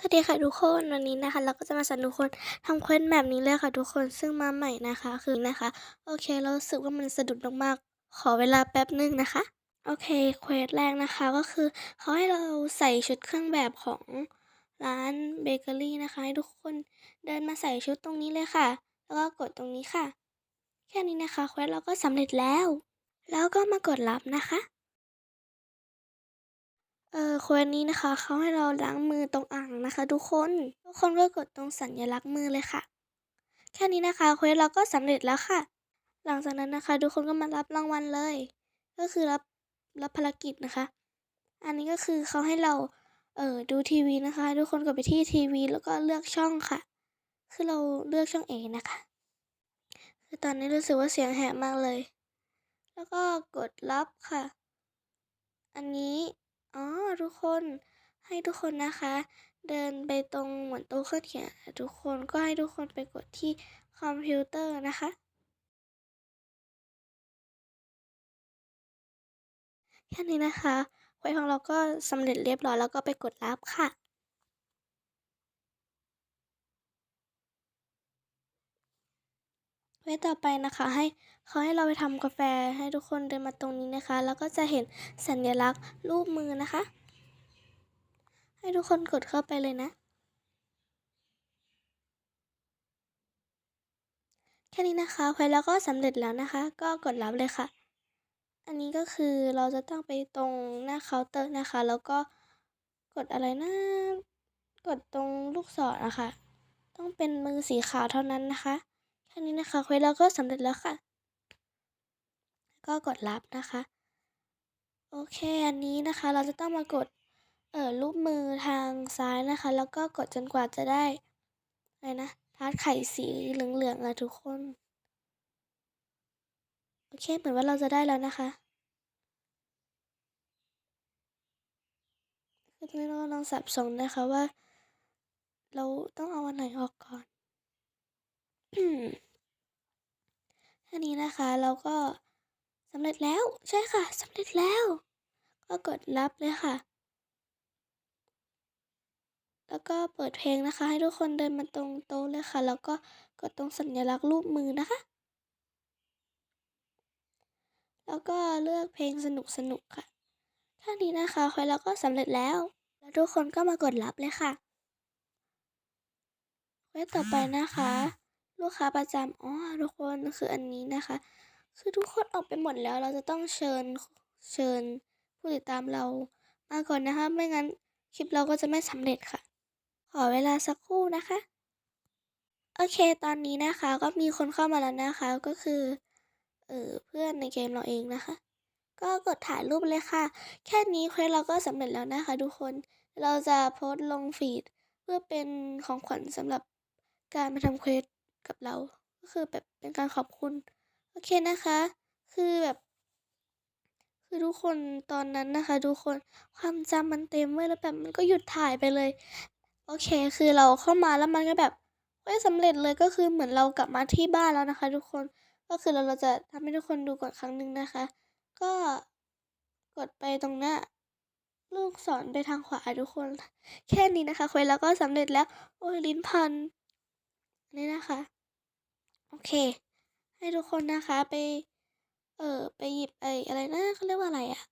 สวัสดีค่ะทุกคนวันนี้นะคะ เราก็จะมาสอนทุกคนทำเควสแบบนี้เลยค่ะทุกคนซึ่งมาใหม่นะคะคือนะคะ โอเคเราสึกว่ามันสะดุดมากๆขอเวลาแป๊บนึงนะคะ โอเคเควสแรกนะคะก็คือเขาให้เราใส่ชุดเครื่องแบบของร้านเบเกอรี่นะคะให้ทุกคนเดินมาใส่ชุดตรงนี้เลยค่ะ แล้วก็กดตรงนี้ค่ะ แค่นี้นะคะเควสเราก็สำเร็จแล้ว แล้วก็มากดรับนะคะ เอ่อควนี้นะคะเขาให้เราล้างมือตรงอ่างนะคะ ทุกคนทุกคนก็กดตรงสัญลักษณ์มือเลยค่ะ แค่นี้นะคะเควสเราก็สำเร็จแล้วค่ะ หลังจากนั้นนะคะ ทุกคนก็มารับรางวัลเลย ก็คือรับรับภารกิจนะคะ อันนี้ก็คือเขาให้เราเอ่อดูทีวีนะคะ ทุกคนกดไปที่ทีวี แล้วก็เลือกช่องค่ะ คือเราเลือกช่องเอนะคะ คือตอนนี้รู้สึกว่าเสียงแหบมากเลย แล้วก็กดรับค่ะ อันนี้ อ๋อทุกคนให้ทุกคนนะคะ เดินไปตรงเหมือนโต๊ะเครื่องเขียนทุกคนก็ให้ทุกคนไปกดที่คอมพิวเตอร์นะคะ แค่นี้นะคะเควสของเราก็สำเร็จเรียบร้อยแล้วก็ไปกดรับค่ะ เควสต่อไปนะคะ ให้เขาให้เราไปทำกาแฟให้ทุกคนเดินมาตรงนี้นะคะ แล้วก็จะเห็นสัญลักษณ์รูปมือนะคะ ให้ทุกคนกดเข้าไปเลยนะ แค่นี้นะคะเควสเราก็สำเร็จแล้วนะคะ ก็กดรับเลยค่ะ อันนี้ก็คือเราจะต้องไปตรงหน้าเคาน์เตอร์นะคะ แล้วก็กดอะไรนะ กดตรงลูกศรนะคะ ต้องเป็นมือสีขาวเท่านั้นนะคะ ค่นี้นะคะเควสเราก็สำเร็จแล้วค่ะ ก็กดรับนะคะ โอเคอันนี้นะคะ เราจะต้องมากดเอ่อรูปมือทางซ้ายนะคะ แล้วก็กดจนกว่าจะได้อะไรนะทาร์ตไข่สีเหลืองๆอะทุกคน โอเคเหมือนว่าเราจะได้แล้วนะคะคือตอนนี้เรากำลังสับสนนะคะว่า เราต้องเอาอันไหนออกก่อน แค่นี้นะคะเราก็สำเร็จแล้วใช่ค่ะสำเร็จแล้ว ก็กดรับเลยค่ะ แล้วก็เปิดเพลงนะคะ ให้ทุกคนเดินมาตรงโต๊ะเลยค่ะ แล้วก็กดตรงสัญลักษณ์รูปมือนะคะ แล้วก็เลือกเพลงสนุกๆค่ะแค่นี้นะคะเควสเราก็สำเร็จแล้ว แล้วทุกคนก็มากดรับเลยค่ะเควสต่อไปนะคะ ลูกค้าประจำอ๋อทุกคนคืออันนี้นะคะ คือทุกคนออกไปหมดแล้วเราจะต้องเชิญเชิญผู้ติดตามเรามาก่อนนะคะ ไม่งั้นคลิปเราก็จะไม่สำเร็จค่ะ ขอเวลาสักครู่นะคะ โอเคตอนนี้นะคะก็มีคนเข้ามาแล้วนะคะก็คือเออเพื่อนในเกมเราเองนะคะ ก็กดถ่ายรูปเลยค่ะ แค่นี้เควสเราก็สำเร็จแล้วนะคะ ทุกคนเราจะโพสต์ลงฟีดเพื่อเป็นของขวัญสำหรับการมาทำเควส กับเรา ก็คือแบบเป็นการขอบคุณ โอเคนะคะ คือแบบ คือทุกคนตอนนั้นนะคะ ทุกคนความจำมันเต็มเว้ยแล้วแบบมันก็หยุดถ่ายไปเลย โอเค คือเราเข้ามาแล้วมันก็แบบเฮ้ยสำเร็จเลยก็คือเหมือนเรากลับมาที่บ้านแล้วนะคะ ทุกคนก็คือเราเราจะทำให้ทุกคนดูก่อนครั้งหนึ่งนะคะ ก็กดไปตรงหน้าลูกศรไปทางขวาทุกคน แค่นี้นะคะควสแล้วก็สำเร็จแล้ว โอ้ยลิ้นพันนี่นะคะ เค ให้ทุกคนนะคะไป เออไปหยิบไอ้อะไรนะเขาเรียกว่าอะไรอะ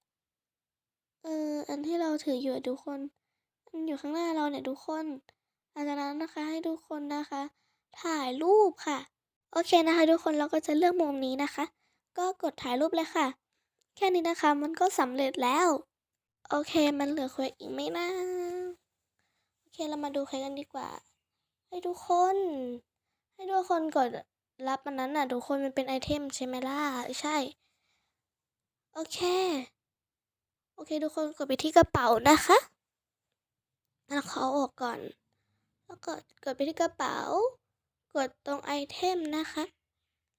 เอออันที่เราถืออยู่ทุกคนมันอยู่ข้างหน้าเราเนี่ยทุกคนหลังจากนั้นนะคะให้ทุกคนนะคะ ถ่ายรูปค่ะ โอเคนะคะ ทุกคนเราก็จะเลือกมุมนี้นะคะ ก็กดถ่ายรูปเลยค่ะ แค่นี้นะคะมันก็สำเร็จแล้ว โอเคมันเหลือเควสอีกไหมนะโอเคเรามาดูเควสกันดีกว่า ให้ทุกคน ให้ทุกคนกด รับมันนั้นน่ะทุกคนมันเป็นไอเทมใช่ไหมล่ะใช่ โอเค โอเค ทุกคนกดไปที่กระเป๋านะคะแล้วเขาอออกก่อน แล้วกดกดไปที่กระเป๋า กดตรงไอเทมนะคะ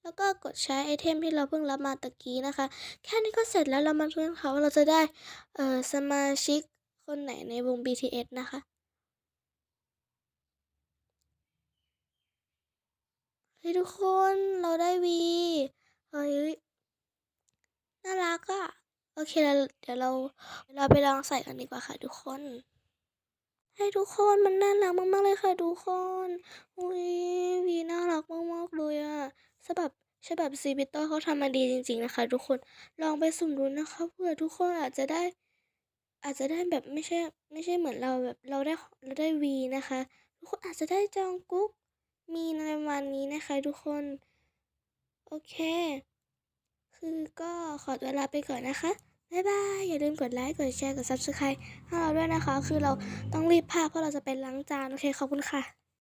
แล้วก็กดใช้ไอเทมที่เราเพิ่งรับมาตะกี้นะคะ แค่นี้ก็เสร็จแล้วเรามาดูกันค่ะว่าเราจะได้เอ่อสมาชิกคนไหนในวง BTS นะคะ ฮ้ยทุกคนเราได้วีเฮ้ยน่ารักอะโอเคแล้วเดี๋ยวเราเราไปลองใส่กันดีกว่าค่ะทุกคนให้ทุกคนมันน่ารักมากๆเลยค่ะทุกคนอุ้ยวีน่ารักมากๆเลยอะฉบับฉบับซีบิโต้เขาทำมาดีจริง ๆนะคะ ทุกคนลองไปสุ่มดูนะคะเผื่อทุกคนอาจจะได้ อาจจะได้แบบไม่ใช่ไม่ใช่เหมือนเราแบบเราได้เราได้วีนะคะ ทุกคนอาจจะได้จองกุ๊ก มีในวันนี้นะคะทุกคน โอเค คือก็ขอเวลาไปก่อนนะคะบ๊ายบาย อย่าลืมกดไลค์ กดแชร์ กด subscribe ให้เราด้วยนะคะ คือเราต้องรีบพาพเพราะเราจะไปล้างจาน โอเค ขอบคุณค่ะ